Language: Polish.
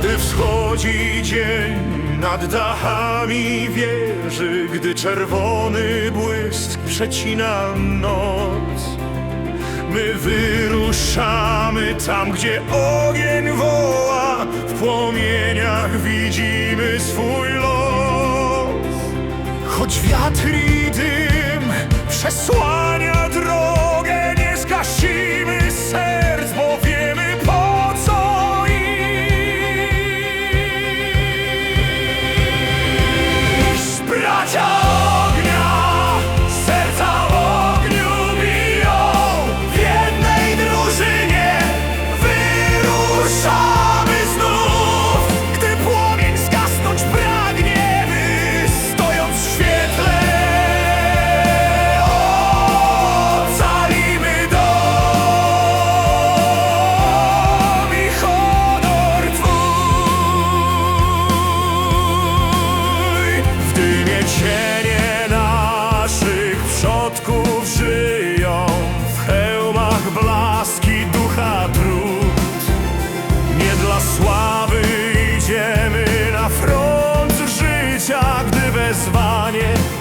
Gdy wschodzi dzień nad dachami wieży, gdy czerwony błysk przecina noc, my wyruszamy tam, gdzie ogień woła, w płomieniach widzimy swój los. Choć wiatr i dym przesłania wezwanie.